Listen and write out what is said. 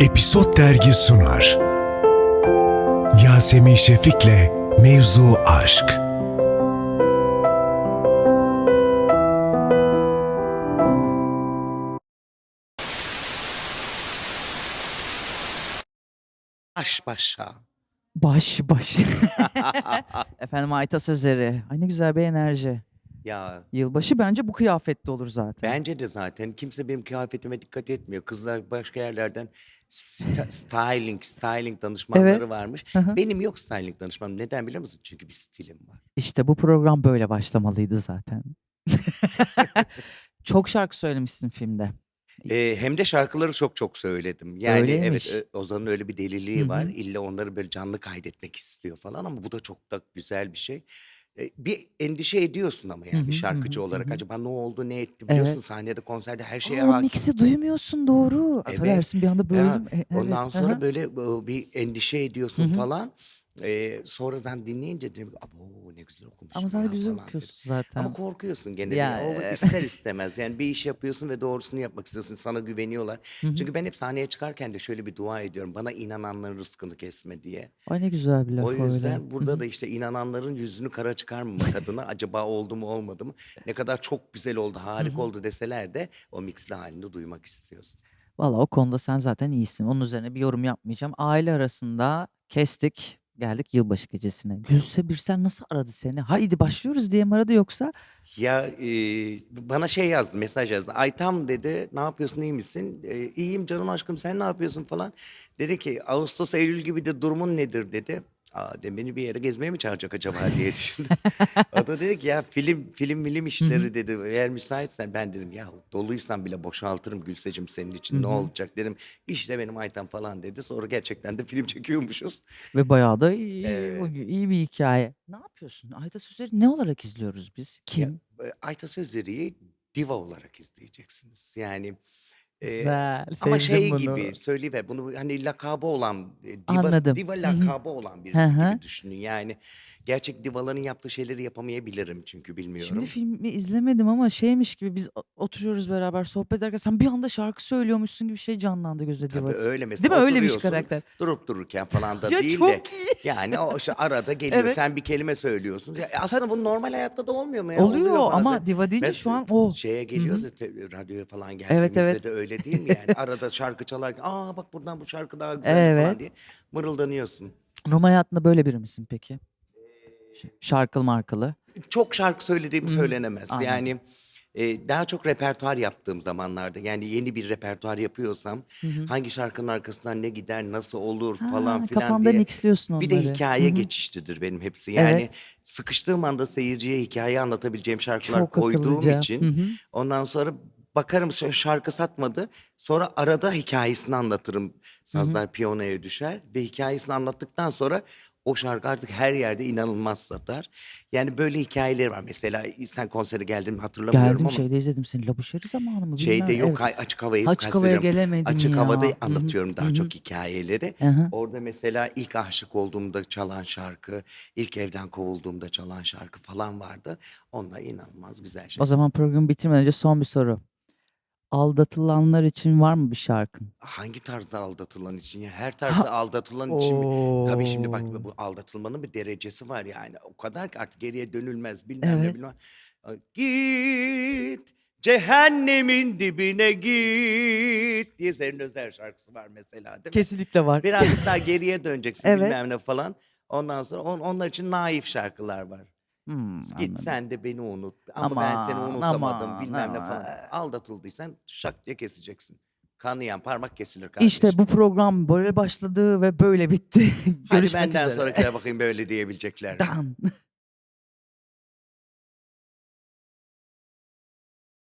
Episod Dergi sunar. Yasemin Şefik'le Mevzu Aşk. Baş başa. Baş baş. Efendim Ayta Sözleri. Ay ne güzel bir enerji. Ya Yılbaşı bence bu kıyafette olur zaten. bence de zaten kimse benim kıyafetime dikkat etmiyor. Kızlar başka yerlerden sta- styling, styling danışmanları Evet. varmış. Hı hı. Benim yok styling danışmanım. Neden biliyor musun? Çünkü bir stilim var. İşte bu program böyle başlamalıydı zaten. Çok şarkı söylemişsin filmde. Ee, hem de şarkıları çok çok söyledim. Yani Öyleymiş. evet Ö- Ozan'ın öyle bir deliliği Hı hı. var. İlla onları böyle canlı kaydetmek istiyor falan ama bu da çok da güzel bir şey. Ee, bir endişe ediyorsun ama yani bir şarkıcı olarak acaba ne oldu ne etti biliyorsun Evet. sahnede konserde her şeye Aa, hakim. mix'i duymuyorsun doğru. Evet. Affedersin bir anda Ya, böldüm. E, Ondan evet, sonra aha. böyle e, bir endişe ediyorsun falan. Ee, sonradan dinleyince dedim abo ne güzel okumuşum Ama sen de ya güzel falan okuyorsun dedim. zaten. Ama korkuyorsun gene de. Ya, O evet. ister istemez. Yani bir iş yapıyorsun ve doğrusunu yapmak istiyorsun. Sana güveniyorlar. Hı hı. Çünkü ben hep sahneye çıkarken de şöyle bir dua ediyorum. Bana inananların rızkını kesme diye. Ay ne güzel bir laf O öyle. yüzden Hı burada hı. da işte inananların yüzünü kara çıkarmamak adına acaba oldu mu olmadı mı? Ne kadar çok güzel oldu, harika oldu deseler de o mixli halini duymak istiyorsun. Valla o konuda sen zaten iyisin. Onun üzerine bir yorum yapmayacağım. Aile arasında kestik. Geldik yılbaşı gecesine. Gülse Birsel nasıl aradı seni? Haydi başlıyoruz diye mi aradı yoksa? Ya e, bana şey yazdı, mesaj yazdı. Aytam dedi, ne yapıyorsun, iyi misin? E, iyiyim canım aşkım, sen ne yapıyorsun falan. Dedi ki, Ağustos, Eylül gibi de durumun nedir dedi. Aa, dedim, beni bir yere gezmeye mi çağıracak acaba diye düşündüm. o da dedi ki ya film, film, film işleri dedi. Eğer müsaitsen ben dedim ya doluysan bile boşaltırım Gülsecim senin için ne olacak dedim. İşte benim Aytam falan dedi. Sonra gerçekten de film çekiyormuşuz. Ve bayağı da iyi, Evet. iyi bir hikaye. Ne yapıyorsun? Ayda Sözleri ne olarak izliyoruz biz? Ya, Kim? e, Ayta Sözeri'yi diva olarak izleyeceksiniz. Yani e, Güzel. Ama sevdim şey bunu. gibi söyleyiver bunu hani lakabı olan diva, Anladım. diva Hı hı. lakabı olan birisi Hı gibi düşünün. Yani gerçek divaların yaptığı şeyleri yapamayabilirim çünkü bilmiyorum. Şimdi filmi izlemedim ama şeymiş gibi biz o- oturuyoruz beraber sohbet ederken sen bir anda şarkı söylüyormuşsun gibi şey canlandı gözde Tabii diva. öyle mesela Değil mi? Öyle bir oturuyorsun, karakter. durup dururken falan da Ya değil çok de iyi. yani o işte arada geliyor Evet. sen bir kelime söylüyorsun. Ya aslında bu normal hayatta da olmuyor mu ya? Oluyor bazen. ama diva deyince şu an o. Şeye Hı geliyoruz ya te- radyoya falan Evet, geldiğimizde evet. de öyle değil mi yani? Arada şarkı çalarken aa bak buradan bu şarkı daha güzel falan Evet. diye mırıldanıyorsun. Normal hayatında böyle biri misin peki? Ş- Şarkılı markalı. Çok şarkı söylediğim Hı söylenemez. Anladım. Yani e, daha çok repertuar yaptığım zamanlarda yani yeni bir repertuar yapıyorsam Hı hı. hangi şarkının arkasından ne gider nasıl olur Ha, falan filan kafanda diye. mixliyorsun Bir de onları. hikaye Hı hı. geçişlidir benim hepsi. Yani Evet. sıkıştığım anda seyirciye hikaye anlatabileceğim şarkılar Çok koyduğum akıllıca. için Hı hı. ondan sonra bakarım şarkı satmadı. Sonra arada hikayesini anlatırım. Sazlar piyanoya düşer ve hikayesini anlattıktan sonra o şarkı artık her yerde inanılmaz satar. Yani böyle hikayeleri var. Mesela sen konsere geldin mi hatırlamıyorum Geldim ama şeyde izledim seni. Labuşeri zamanı mı şeyde bilmem. yok Evet. açık havayı Açık havaya gelemedim Açık ya. havada anlatıyorum Hı daha hı. çok hikayeleri. Hı hı. Orada mesela ilk aşık olduğumda çalan şarkı, ilk evden kovulduğumda çalan şarkı falan vardı. Onlar inanılmaz güzel O şeyler. zaman programı bitirmeden önce son bir soru. Aldatılanlar için var mı bir şarkın? Hangi tarzda aldatılan için ya? Her tarzda aldatılan için mi? Tabii şimdi bak bu aldatılmanın bir derecesi var yani. O kadar ki artık geriye dönülmez bilmem ne Evet. bilmem. Ay, Git cehennemin dibine git diye Zerrin Özer şarkısı var mesela değil mi? Kesinlikle var. Birazcık daha geriye döneceksin Evet. bilmem ne falan. Ondan sonra on, onlar için naif şarkılar var. Hmm, Git anladım. sen de beni unut. Ama ben seni Aman, unutamadım aman, bilmem ne aman. falan. Aldatıldıysan şak diye keseceksin. Kanayan parmak kesilir kardeşim. İşte bu program böyle başladı ve böyle bitti. Hadi Görüşmek benden üzere. sonrakilere bakayım böyle diyebilecekler. mi? Dan.